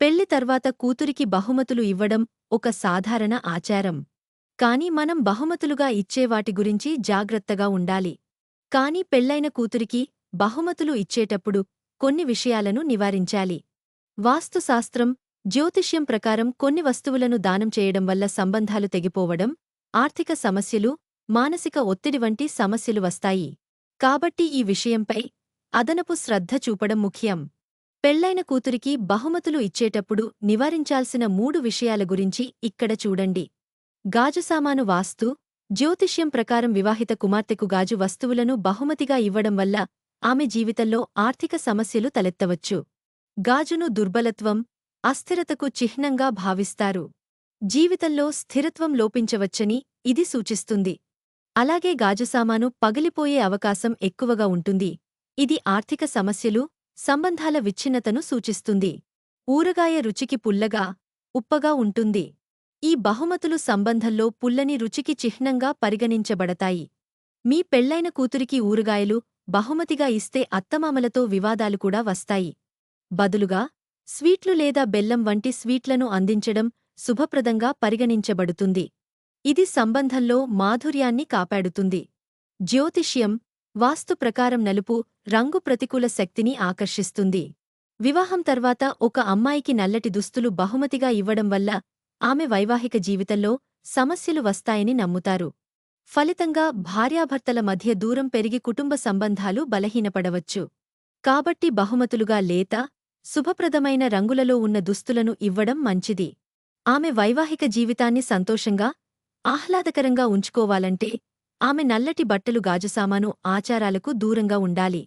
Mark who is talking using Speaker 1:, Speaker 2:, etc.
Speaker 1: పెళ్ళి తర్వాత కూతురికి బహుమతులు ఇవ్వడం ఒక సాధారణ ఆచారం. కాని మనం బహుమతులుగా ఇచ్చేవాటి గురించి జాగ్రత్తగా ఉండాలి. కాని పెళ్ళైన కూతురికి బహుమతులు ఇచ్చేటప్పుడు కొన్ని విషయాలను నివారించాలి. వాస్తుశాస్త్రం జ్యోతిష్యం ప్రకారం కొన్ని వస్తువులను దానం చేయడం వల్ల సంబంధాలు తెగిపోవడం ఆర్థిక సమస్యలు మానసిక ఒత్తిడి వంటి సమస్యలు వస్తాయి. కాబట్టి ఈ విషయంపై అదనపు శ్రద్ధ చూపడం ముఖ్యం. పెళ్ళైన కూతురికి బహుమతులు ఇచ్చేటప్పుడు నివారించాల్సిన మూడు విషయాల గురించి ఇక్కడ చూడండి. గాజు సామాను వాస్తు జ్యోతిష్యం ప్రకారం వివాహిత కుమార్తెకు గాజు వస్తువులను బహుమతిగా ఇవ్వడం వల్ల ఆమె జీవితంలో ఆర్థిక సమస్యలు తలెత్తవచ్చు. గాజును దుర్బలత్వం అస్థిరతకు చిహ్నంగా భావిస్తారు. జీవితంలో స్థిరత్వం లోపించవచ్చని ఇది సూచిస్తుంది. అలాగే గాజు సామాను పగిలిపోయే అవకాశం ఎక్కువగా ఉంటుంది. ఇది ఆర్థిక సమస్యలు సంబంధాల విచ్ఛిన్నతను సూచిస్తుంది. ఊరగాయ రుచికి పుల్లగా ఉప్పగా ఉంటుంది. ఈ బహుమతులు సంబంధంలో పుల్లని రుచికి చిహ్నంగా పరిగణించబడతాయి. మీ పెళ్ళైన కూతురికి ఊరగాయలు బహుమతిగా ఇస్తే అత్తమామలతో వివాదాలు కూడా వస్తాయి. బదులుగా స్వీట్లు లేదా బెల్లం వంటి స్వీట్లను అందించడం శుభప్రదంగా పరిగణించబడుతుంది. ఇది సంబంధంలో మాధుర్యాన్ని కాపాడుతుంది. జ్యోతిష్యం వాస్తు ప్రకారం నలుపు రంగు ప్రతికూల శక్తిని ఆకర్షిస్తుంది. వివాహం తర్వాత ఒక అమ్మాయికి నల్లటి దుస్తులు బహుమతిగా ఇవ్వడం వల్ల ఆమె వైవాహిక జీవితంలో సమస్యలు వస్తాయని నమ్ముతారు. ఫలితంగా భార్యాభర్తల మధ్య దూరం పెరిగి కుటుంబ సంబంధాలు బలహీనపడవచ్చు. కాబట్టి బహుమతులుగా లేత శుభప్రదమైన రంగులలో ఉన్న దుస్తులను ఇవ్వడం మంచిది. ఆమె వైవాహిక జీవితాన్ని సంతోషంగా ఆహ్లాదకరంగా ఉంచుకోవాలంటే ఆమె నల్లటి బట్టలు గాజుసామాను ఆచారాలకు దూరంగా ఉండాలి.